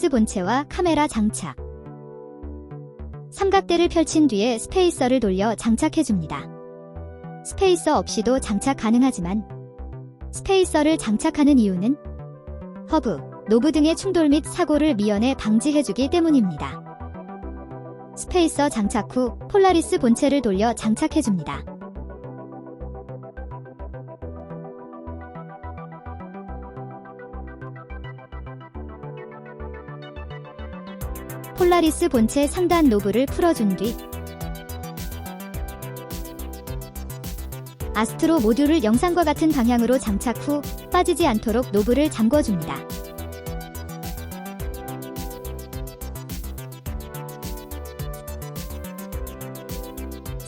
폴라리스 본체와 카메라 장착. 삼각대를 펼친 뒤에 스페이서를 돌려 장착해줍니다. 스페이서 없이도 장착 가능하지만 스페이서를 장착하는 이유는 허브, 노브 등의 충돌 및 사고를 미연에 방지해주기 때문입니다. 스페이서 장착 후 폴라리스 본체를 돌려 장착해줍니다. 폴라리스 본체 상단 노브를 풀어준 뒤 아스트로 모듈을 영상과 같은 방향으로 장착 후 빠지지 않도록 노브를 잠궈줍니다.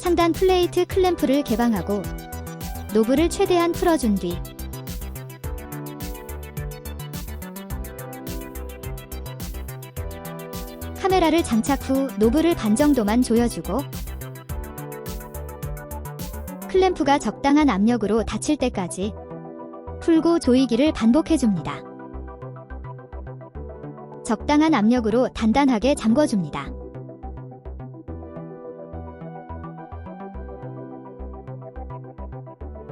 상단 플레이트 클램프를 개방하고 노브를 최대한 풀어준 뒤 카메라를 장착 후 노브를 반 정도만 조여주고 클램프가 적당한 압력으로 닫힐 때까지 풀고 조이기를 반복해줍니다. 적당한 압력으로 단단하게 잠궈줍니다.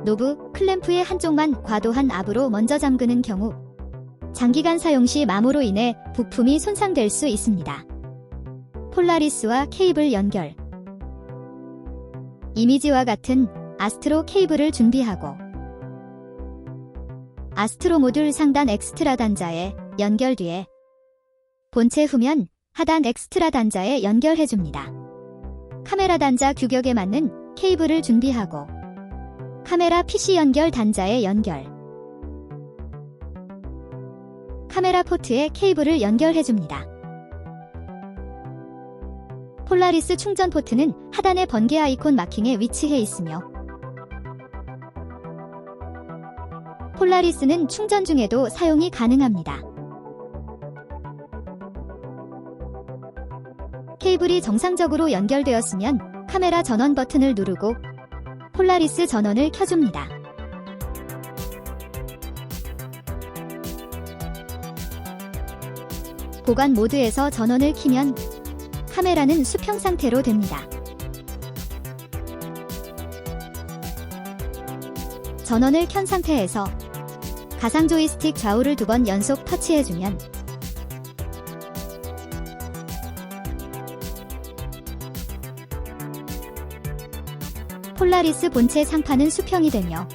노브, 클램프의 한쪽만 과도한 압으로 먼저 잠그는 경우 장기간 사용 시 마모로 인해 부품이 손상될 수 있습니다. 폴라리스와 케이블 연결 이미지와 같은 아스트로 케이블을 준비하고 아스트로 모듈 상단 엑스트라 단자에 연결 뒤에 본체 후면 하단 엑스트라 단자에 연결해줍니다. 카메라 단자 규격에 맞는 케이블을 준비하고 카메라 PC 연결 단자에 연결 카메라 포트에 케이블을 연결해줍니다. 폴라리스 충전 포트는 하단의 번개 아이콘 마킹에 위치해 있으며 폴라리스는 충전 중에도 사용이 가능합니다. 케이블이 정상적으로 연결되었으면 카메라 전원 버튼을 누르고 폴라리스 전원을 켜줍니다. 보관 모드에서 전원을 키면 카메라는 수평 상태로 됩니다. 전원을 켠 상태에서 가상 조이스틱 좌우를 두 번 연속 터치해주면 폴라리스 본체 상판은 수평이 되며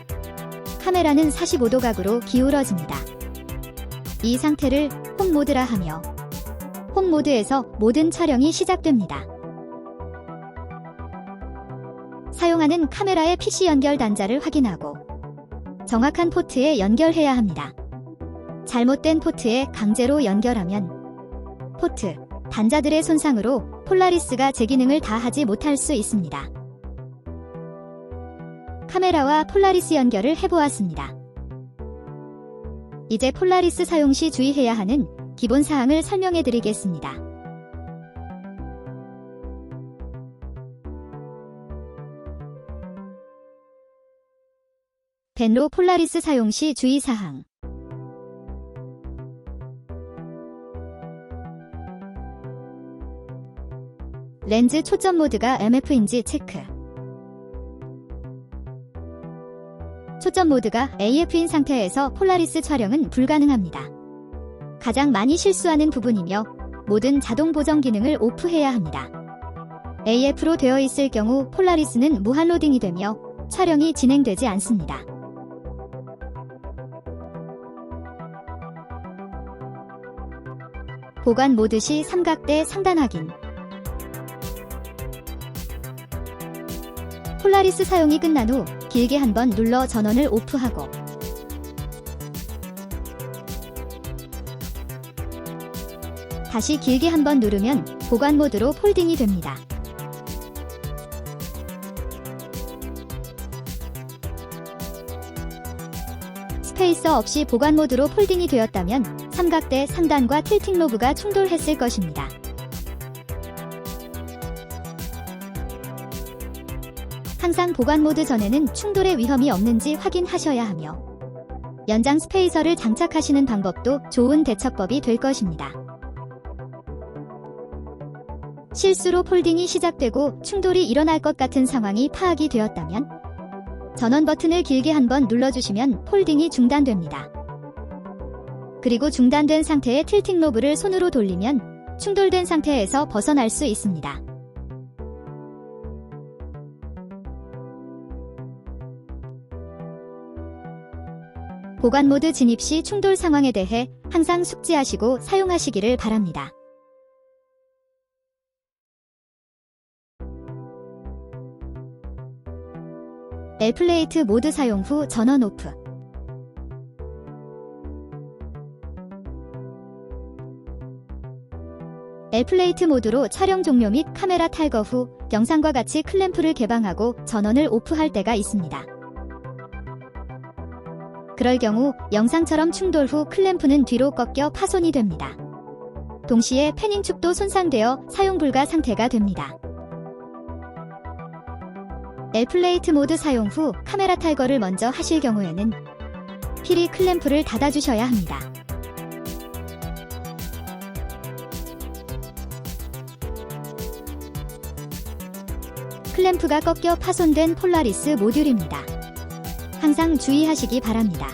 카메라는 45도 각으로 기울어집니다. 이 상태를 홈 모드라 하며 홈 모드에서 모든 촬영이 시작됩니다. 사용하는 카메라의 PC 연결 단자를 확인하고 정확한 포트에 연결해야 합니다. 잘못된 포트에 강제로 연결하면 포트, 단자들의 손상으로 폴라리스가 제 기능을 다 하지 못할 수 있습니다. 카메라와 폴라리스 연결을 해보았습니다. 이제 폴라리스 사용 시 주의해야 하는 기본 사항을 설명해 드리겠습니다. 벤로 폴라리스 사용 시 주의사항 렌즈 초점 모드가 MF인지 체크 초점 모드가 AF인 상태에서 폴라리스 촬영은 불가능합니다. 가장 많이 실수하는 부분이며 모든 자동 보정 기능을 오프해야 합니다. AF로 되어 있을 경우 폴라리스는 무한 로딩이 되며 촬영이 진행되지 않습니다. 보관 모드 시 삼각대 상단 확인 폴라리스 사용이 끝난 후 길게 한번 눌러 전원을 오프하고 다시 길게 한번 누르면 보관 모드로 폴딩이 됩니다. 스페이서 없이 보관 모드로 폴딩이 되었다면 삼각대 상단과 틸팅 로브가 충돌했을 것입니다. 항상 보관 모드 전에는 충돌의 위험이 없는지 확인하셔야 하며 연장 스페이서를 장착하시는 방법도 좋은 대처법이 될 것입니다. 실수로 폴딩이 시작되고 충돌이 일어날 것 같은 상황이 파악이 되었다면 전원 버튼을 길게 한 번 눌러주시면 폴딩이 중단됩니다. 그리고 중단된 상태의 틸팅 노브를 손으로 돌리면 충돌된 상태에서 벗어날 수 있습니다. 보관 모드 진입 시 충돌 상황에 대해 항상 숙지하시고 사용하시기를 바랍니다. 엘플레이트 모드 사용 후 전원 오프. 엘플레이트 모드로 촬영 종료 및 카메라 탈거 후 영상과 같이 클램프를 개방하고 전원을 오프할 때가 있습니다. 그럴 경우 영상처럼 충돌 후 클램프는 뒤로 꺾여 파손이 됩니다. 동시에 패닝축도 손상되어 사용 불가 상태가 됩니다. 엘플레이트 모드 사용 후 카메라 탈거를 먼저 하실 경우에는 필히 클램프를 닫아주셔야 합니다. 클램프가 꺾여 파손된 폴라리스 모듈입니다. 항상 주의하시기 바랍니다.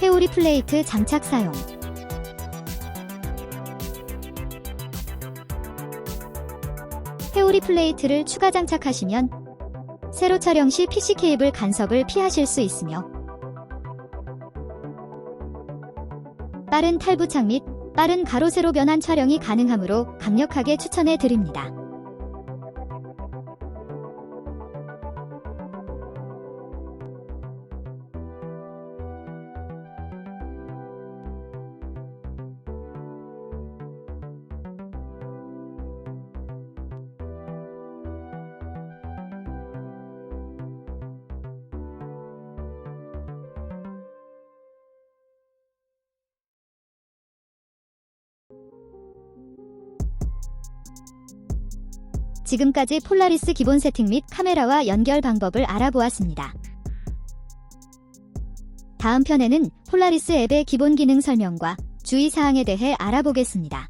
회오리 플레이트 장착 사용 회오리 플레이트를 추가 장착하시면 세로 촬영 시 PC 케이블 간섭을 피하실 수 있으며 빠른 탈부착 및 빠른 가로 세로 변환 촬영이 가능하므로 강력하게 추천해 드립니다. 지금까지 폴라리스 기본 세팅 및 카메라와 연결 방법을 알아보았습니다. 다음 편에는 폴라리스 앱의 기본 기능 설명과 주의사항에 대해 알아보겠습니다.